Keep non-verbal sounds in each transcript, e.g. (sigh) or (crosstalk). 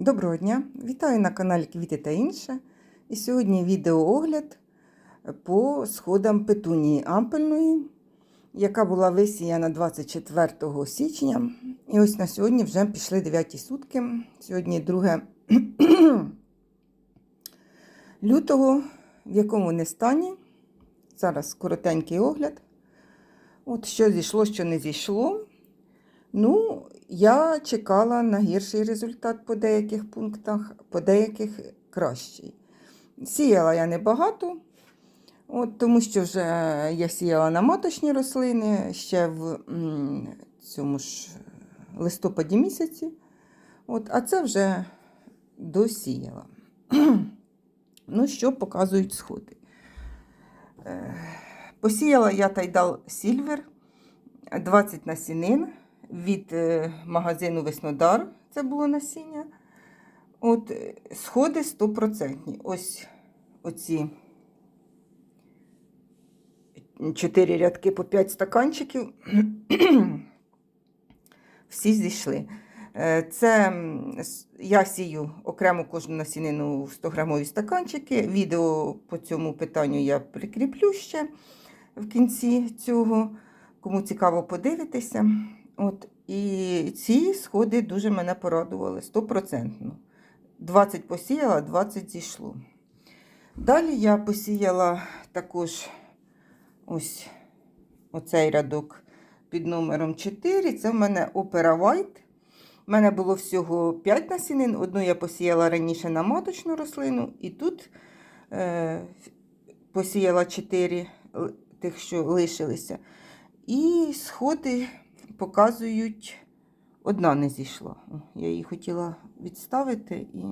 Доброго дня! Вітаю на каналі Квіти та інше. І сьогодні відеоогляд по сходам петунії ампельної, яка була висіяна 24 січня. І ось на сьогодні вже пішли 9 сутки. Сьогодні 2 (clears throat) лютого, в якому не стані. Зараз коротенький огляд. От що зійшло, що не зійшло. Ну, я чекала на гірший результат по деяких пунктах, по деяких кращий. Сіяла я небагато, от, тому що вже я сіяла на маточні рослини ще в цьому ж листопаді місяці. От, а це вже досіяла. (clears throat) ну, що показують сходи. Е, Посіяла я тайдал Сільвер 20 насінин від е, магазину Веснодар. Це було насіння. От е, сходи 100%. Ось оці 4 рядки по 5 стаканчиків. (clears throat) Всі зійшли. Е, Це я сію окремо кожну насінину в 100 грамові стаканчики. Відео по цьому питанню я прикріплю ще в кінці цього. Кому цікаво подивитися. От, і ці сходи дуже мене порадували стопроцентно. 20 посіяла, 20 зійшло. Далі я посіяла також ось оцей рядок під номером 4. Це в мене Opera White. У мене було всього 5 насінин. Одну я посіяла раніше на маточну рослину, і тут е, посіяла 4 тих, що лишилися. І сходи показують, одна не зійшла. Я її хотіла відставити і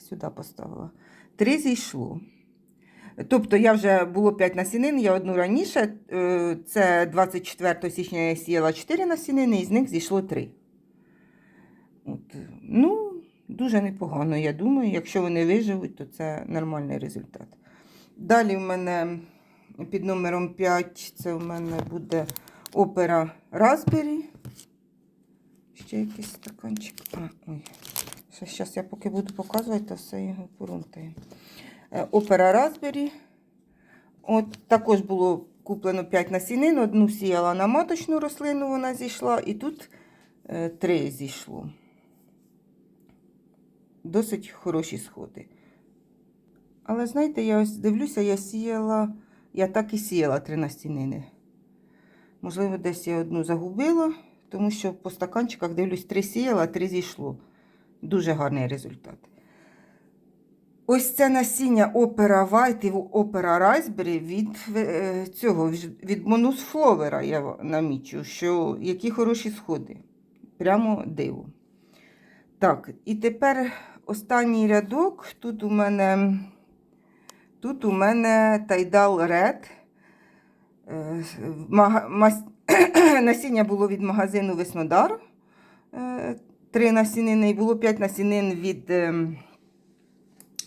сюди поставила. Три зійшло. Тобто я вже було 5 насінин, я одну раніше. е, Це 24 січня я сіяла 4 насінини, і з них зійшло 3. От. Ну, дуже непогано, я думаю. Якщо вони виживуть, то це нормальний результат. Далі в мене під номером 5 це в мене буде опера Raspberry. Ще якийсь стаканчик. А, ой. Зараз я поки буду показувати, то все його порунтаю. Е, Опера Raspberry. От також було куплено 5 насінин. Одну сіяла на маточну рослину, вона зійшла, і тут е, 3 зійшло. Досить хороші сходи. Але знаєте, я ось дивлюся, я сіяла, я так і сіяла три настінини. Можливо, десь я одну загубила, тому що по стаканчиках дивлюсь, три сіяла, три зійшло. Дуже гарний результат. Ось це насіння Opera White і Opera Raspberry від е, цього, від Flower я намічу, що які хороші сходи. Прямо диво. Так, і тепер останній рядок. Тут у мене Тут у мене Тайдал Red. Е, (clears throat) Насіння було від магазину Веснодар. Е, Три насінини і було п'ять насінин від ем,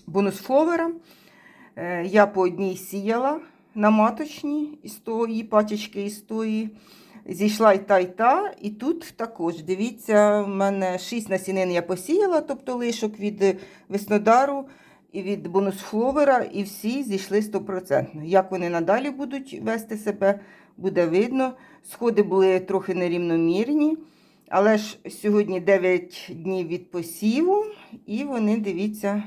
бонусфловера. Е, Я по одній сіяла на маточній із тої пачечки із тої. Зійшла і та, і та. І тут також, дивіться, в мене 6 насінин я посіяла, тобто лишок від Веснодару і від бонусфловера, і всі зійшли 100%. Як вони надалі будуть вести себе, буде видно. Сходи були трохи нерівномірні. Але ж сьогодні 9 днів від посіву, і вони, дивіться,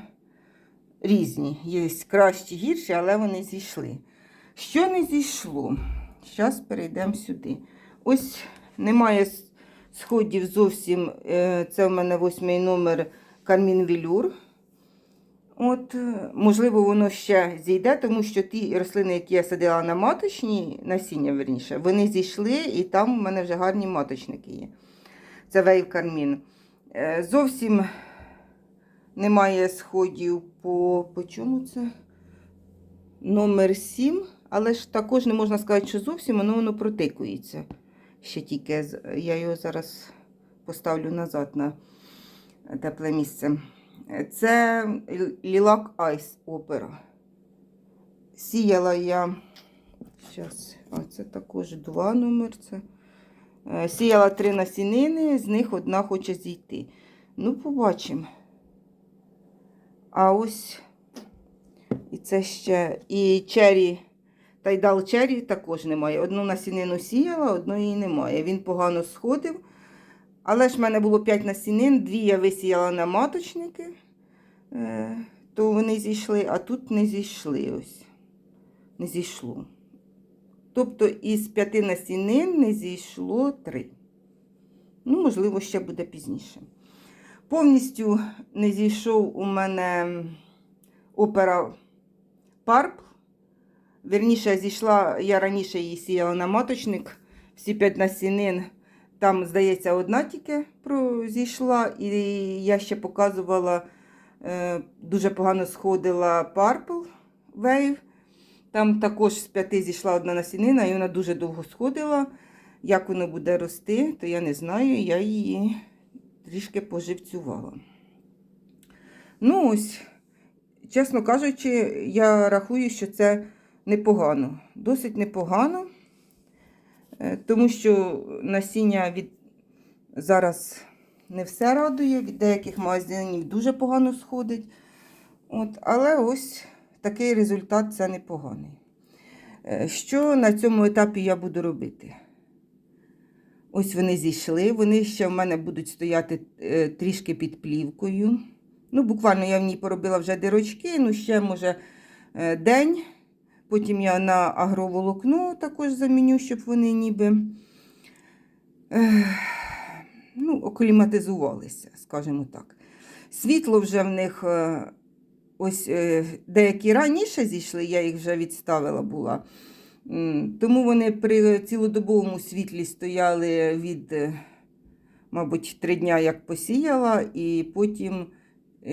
різні. Є кращі, гірші, але вони зійшли. Що не зійшло? Зараз перейдемо сюди. Ось немає сходів зовсім. е, Це в мене восьмий номер Кармін Вілюр. От, е, можливо, воно ще зійде, тому що ті рослини, які я садила на маточні, насіння верніше, вони зійшли, і там у мене вже гарні маточники є. Це вейв кармін. Е, Зовсім немає сходів по, по чому це? Номер 7. Але ж також не можна сказати, що зовсім воно, воно протикується. Ще тільки я його зараз поставлю назад на тепле місце. Це Лілак Айс опера. Сіяла я. Зараз, а це також два номер. Це. Е, Сіяла три насінини, з них одна хоче зійти. Ну, побачимо. А ось і це ще. І чері, тайдал чері також немає. Одну насінину сіяла, одної немає. Він погано сходив. Але ж в мене було 5 насінин, дві я висіяла на маточники, е, то вони зійшли, а тут не зійшли ось. Не зійшло. Тобто із п'яти насінин не зійшло три. Ну, можливо, ще буде пізніше. Повністю не зійшов у мене опера Парп. Вірніше, зійшла, я раніше її сіяла на маточник. Всі п'ять насінин. Там, здається, одна тільки зійшла, і я ще показувала, е, дуже погано сходила Purple Wave. Там також з п'яти зійшла одна насінина, і вона дуже довго сходила. Як воно буде рости, то я не знаю, я її трішки поживцювала. Ну ось, чесно кажучи, я рахую, що це непогано. Досить непогано. Е, Тому що насіння від зараз не все радує, від деяких магазинів дуже погано сходить. От, але ось такий результат це непоганий. Е, Що на цьому етапі я буду робити? Ось вони зійшли, вони ще в мене будуть стояти е, трішки під плівкою. Ну, буквально я в ній поробила вже дирочки, ну ще може день. Потім я на агроволокно також заміню, щоб вони ніби ну, окліматизувалися, скажімо так. Світло вже в них е, ось е, деякі раніше зійшли, я їх вже відставила була. Тому вони при цілодобовому світлі стояли від, е, мабуть, три дня, як посіяла, і потім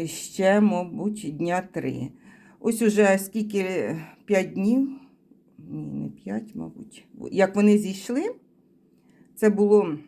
ще, мабуть, дня три. Ось уже скільки 5 днів, ні, не 5, мабуть. Як вони зійшли, це було